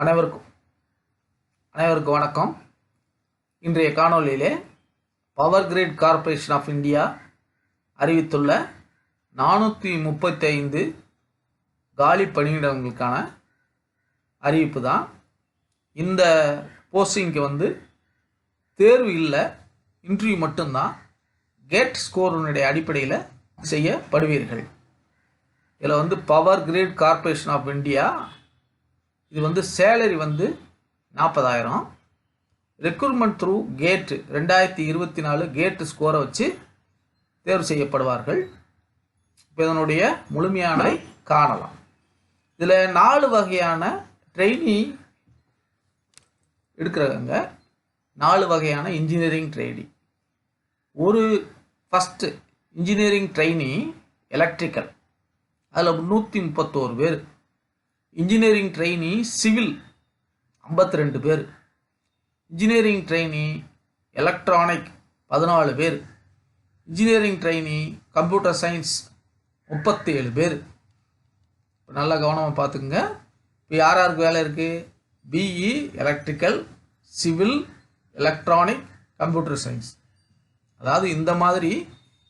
அனைவருக்கும் அனைவருக்கும் வணக்கம். இன்றைய காணொளியிலே power grid corporation of India அறிவித்துள்ள நானூற்றி முப்பத்தைந்து காலி பணியிடங்களுக்கான அறிவிப்பு தான். இந்த போஸ்டிங்க்கு வந்து தேர்வு இல்லை இன்டர்வியூ மட்டும்தான். கேட் ஸ்கோரினுடைய அடிப்படையில் செய்யப்படுவீர்கள். இதில் வந்து power grid corporation of India இது வந்து சேலரி வந்து நாற்பதாயிரம். ரெக்ரூட்மெண்ட் த்ரூ கேட்டு ரெண்டாயிரத்தி இருபத்தி நாலு கேட்டு ஸ்கோரை வச்சு தேர்வு செய்யப்படுவார்கள். இப்போ இதனுடைய முழுமையான காணலாம். இதில் நாலு வகையான ட்ரெயினி எடுக்கிறாங்க. நாலு வகையான இன்ஜினியரிங் ட்ரெயினி ஒரு ஃபஸ்ட்டு இன்ஜினியரிங் ட்ரெயினி எலக்ட்ரிக்கல் அதில் நூற்றி முப்பத்தோரு பேர். இன்ஜினியரிங் ட்ரெயினி சிவில் ஐம்பத்தி ரெண்டு பேர். இன்ஜினியரிங் ட்ரெயினி எலக்ட்ரானிக் பதினாலு பேர். இன்ஜினியரிங் ட்ரெயினி கம்ப்யூட்டர் சயின்ஸ் முப்பத்தி ஏழு பேர். இப்போ நல்லா கவனமாக பார்த்துக்குங்க இப்போ யார் யாருக்கு வேலை இருக்குது BE electrical civil electronic computer science அதாவது இந்த மாதிரி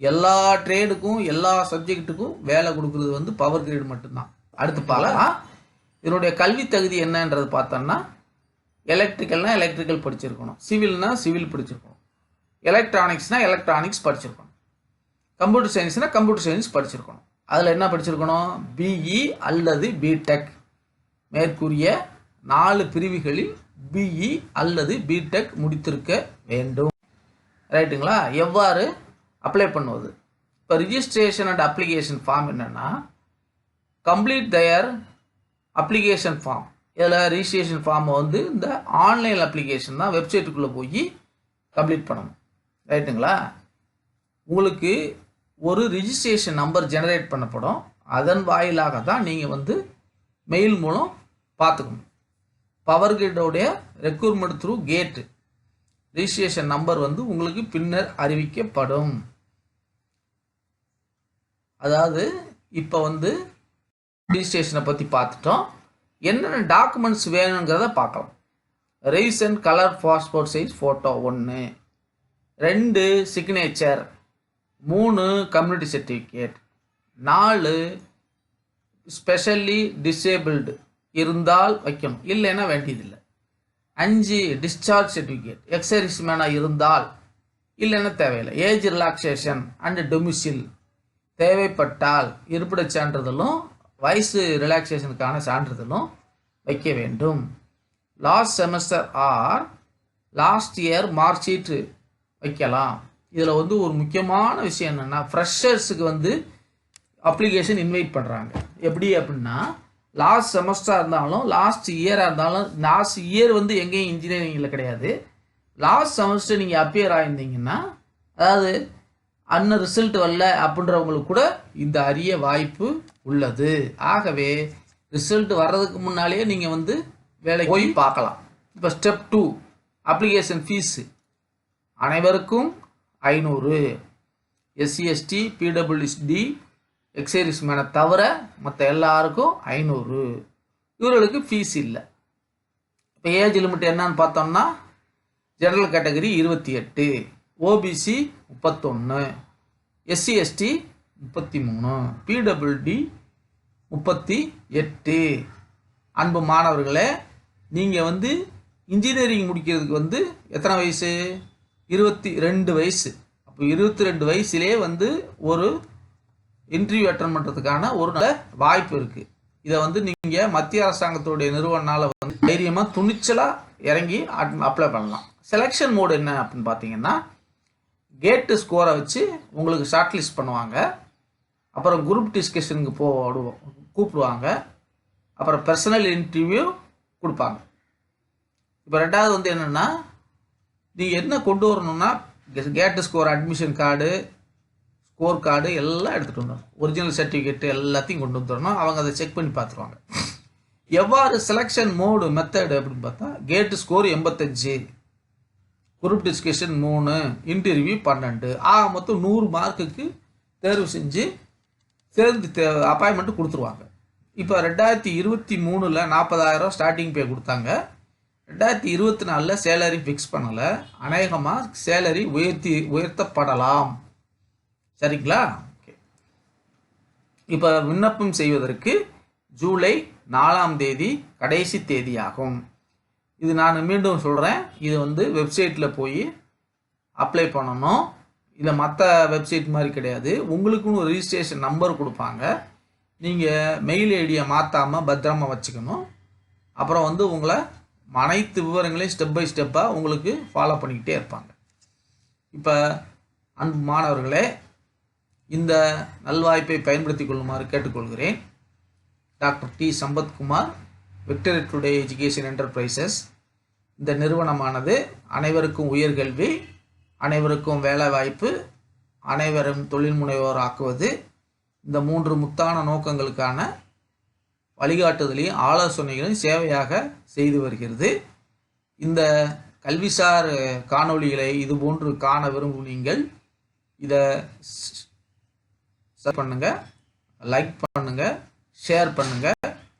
எல்லா ட்ரேடுக்கும் எல்லா சப்ஜெக்ட்டுக்கும் வேலை கொடுக்குறது வந்து பவர் கிரேடு மட்டும்தான். அடுத்து பார்க்கலாம் இதனுடைய கல்வி தகுதி என்னன்றது பார்த்தோம்னா எலக்ட்ரிக்கல்னால் எலக்ட்ரிக்கல் படிச்சிருக்கணும். சிவில்னால் சிவில் படிச்சிருக்கணும். எலக்ட்ரானிக்ஸ்னால் எலக்ட்ரானிக்ஸ் படிச்சிருக்கணும். கம்ப்யூட்டர் சயின்ஸ்னால் கம்ப்யூட்டர் சயின்ஸ் படிச்சிருக்கணும். அதில் என்ன படிச்சிருக்கணும்? பிஇ அல்லது பிடெக் மேற்கூறிய நாலு பிரிவுகளில் பிஇ அல்லது பிடெக் முடித்திருக்க வேண்டும். ரைட்டுங்களா எவ்வாறு அப்ளை பண்ணுவது? இப்போ ரிஜிஸ்ட்ரேஷன் அண்ட் அப்ளிகேஷன் ஃபார்ம் என்னென்னா கம்ப்ளீட் தயர் அப்ளிகேஷன் ஃபார்ம் இதில் ரிஜிஸ்ட்ரேஷன் ஃபார்மை வந்து இந்த ஆன்லைன் அப்ளிகேஷன் தான் வெப்சைட்டுக்குள்ளே போய் கம்ப்ளீட் பண்ணணும். ரைட்டுங்களா உங்களுக்கு ஒரு ரிஜிஸ்ட்ரேஷன் நம்பர் ஜெனரேட் பண்ணப்படும். அதன் வாயிலாக தான் நீங்கள் வந்து மெயில் மூலம் பார்த்துக்கணும். Power கிரிடோடைய requirement through GATE registration number வந்து உங்களுக்கு பின்னர் அறிவிக்கப்படும். அதாவது இப்போ வந்து ரிஜிஸ்ட்ரேஷனை பற்றி பார்த்துட்டோம். என்னென்ன டாக்குமெண்ட்ஸ் வேணுங்கிறத பார்க்கலாம். Recent colour passport size photo ஒன்று ரெண்டு சிக்னேச்சர் மூணு கம்யூனிட்டி சர்டிஃபிகேட் நாலு ஸ்பெஷல்லி டிசேபிள்டு இருந்தால் வைக்கணும். இல்லைன்னா வேண்டியதில்லை. அஞ்சு டிஸ்சார்ஜ் சர்டிஃபிகேட் எக்ஸர்விஸ் மேனாக இருந்தால் இல்லைன்னா தேவையில்லை. ஏஜ் ரிலாக்ஸேஷன் அண்ட் டொமிசில் தேவைப்பட்டால் இருப்பிடச் சான்றிதழும் வயசு ரிலாக்ஸேஷனுக்கான சான்றிதழும் வைக்க வேண்டும். Last semester or last year mark sheet வைக்கலாம். இதில் வந்து ஒரு முக்கியமான விஷயம் என்னென்னா ஃப்ரெஷர்ஸுக்கு வந்து அப்ளிகேஷன் இன்வைட் பண்ணுறாங்க எப்படி அப்படின்னா லாஸ்ட் செமஸ்டராக இருந்தாலும் லாஸ்ட் இயராக இருந்தாலும் லாஸ்ட் இயர் வந்து எங்கேயும் இன்ஜினியரிங்கில் கிடையாது. லாஸ்ட் செமஸ்டர் நீங்கள் அப்பியர் ஆயிருந்தீங்கன்னா அதாவது அன்ன ரிசல்ட் வரல அப்படின்றவங்களுக்கு கூட இந்த அரிய வாய்ப்பு உள்ளது. ஆகவே ரிசல்ட் வர்றதுக்கு முன்னாலேயே நீங்கள் வந்து வேலை போய் பார்க்கலாம். இப்போ ஸ்டெப் டூ அப்ளிகேஷன் ஃபீஸு அனைவருக்கும் ஐநூறு. எஸ்சி எஸ்டி பிடபிள்யூஎஸ்டி எக்ஸைரிஸ் மேனை தவிர மற்ற எல்லாருக்கும் ஐநூறு. இவர்களுக்கு ஃபீஸ் இல்லை. இப்போ ஏஜ் லிமிட் என்னன்னு பார்த்தோம்னா ஜெனரல் கேட்டகரி இருபத்தி எட்டு. ஓபிசி முப்பத்தொன்று எஸ்சி எஸ்டி முப்பத்தி மூணு பிடபிள்யூடி முப்பத்தி எட்டு. அன்பு மாணவர்களே நீங்கள் வந்து இன்ஜினியரிங் முடிக்கிறதுக்கு வந்து எத்தனை வயசு? இருபத்தி ரெண்டு வயசு. அப்போ இருபத்தி ரெண்டு வயசுலேயே வந்து ஒரு இன்டர்வியூ அட்டன் பண்ணுறதுக்கான ஒரு நல்ல வாய்ப்பு இருக்குது இதை வந்து நீங்கள் மத்திய அரசாங்கத்துடைய நிறுவனால் வந்து தைரியமாக துணிச்சலாக இறங்கி அப்ளை பண்ணலாம். செலெக்ஷன் மோடு என்ன அப்படின்னு பார்த்தீங்கன்னா கேட்டு ஸ்கோரை வச்சு உங்களுக்கு ஷார்ட் லிஸ்ட் பண்ணுவாங்க. அப்புறம் குரூப் டிஸ்கஷனுக்கு போடுவோம் கூப்பிடுவாங்க. அப்புறம் பர்சனல் இன்டர்வியூ கொடுப்பாங்க. இப்போ ரெண்டாவது வந்து என்னென்னா நீங்கள் என்ன கொண்டு வரணும்னா GATE score admission card score card எல்லாம் எடுத்துகிட்டு வரணும் ஒரிஜினல் சர்டிஃபிகேட்டு எல்லாத்தையும் கொண்டு வந்துடணும். அவங்க அதை செக் பண்ணி பார்த்துருவாங்க. எவ்வாறு செலெக்ஷன் மோடு மெத்தடு அப்படின்னு பார்த்தா கேட்டு ஸ்கோர் எண்பத்தஞ்சு. குரூப் டிஸ்கஷன் மூணு இன்டர்வியூ பன்னெண்டு. ஆக மொத்தம் நூறு மார்க்குக்கு தேர்வு செஞ்சு சேர்ந்து தே அப்பாயின்மெண்ட் கொடுத்துருவாங்க. இப்போ ரெண்டாயிரத்தி இருபத்தி மூணில் நாற்பதாயிரம் ஸ்டார்டிங் பே கொடுத்தாங்க. ரெண்டாயிரத்தி இருபத்தி நாலில் சேலரி ஃபிக்ஸ் பண்ணலை. அநேகமாக சேலரி உயர்த்தி உயர்த்தப்படலாம். சரிங்களா? ஓகே இப்போ விண்ணப்பம் செய்வதற்கு ஜூலை நாலாம் தேதி கடைசி தேதியாகும். இது நான் மீண்டும் சொல்கிறேன் இது வந்து வெப்சைட்டில் போய் அப்ளை பண்ணணும். இல்லை மற்ற வெப்சைட் மாதிரி கிடையாது. உங்களுக்குன்னு ஒரு ரிஜிஸ்ட்ரேஷன் நம்பர் கொடுப்பாங்க. நீங்கள் மெயில் ஐடியை மாற்றாமல் பத்திரமாக வச்சுக்கணும். அப்புறம் வந்து உங்களை அனைத்து விவரங்களையும் ஸ்டெப் பை ஸ்டெப்பாக உங்களுக்கு ஃபாலோ பண்ணிக்கிட்டே இருப்பாங்க. இப்போ அன்பு மாணவர்களே இந்த நல்வாய்ப்பை பயன்படுத்தி கொள்ளுமாறு கேட்டுக்கொள்கிறேன். Doctor D. Sampathkumar Victory Today Education Enterprises இந்த நிறுவனமானது அனைவருக்கும் உயர்கல்வி அனைவருக்கும் வேலைவாய்ப்பு அனைவரும் தொழில் முனைவோர் ஆக்குவது. இந்த மூன்று முத்தான நோக்கங்களுக்கான வழிகாட்டுதலையும் ஆலோசனைகளையும் சேவையாக செய்து வருகிறது. இந்த கல்விசார் காணொளிகளை இதுபோன்று காண விரும்பும் நீங்கள் இதை பண்ணுங்கள் லைக் பண்ணுங்கள் ஷேர் பண்ணுங்கள்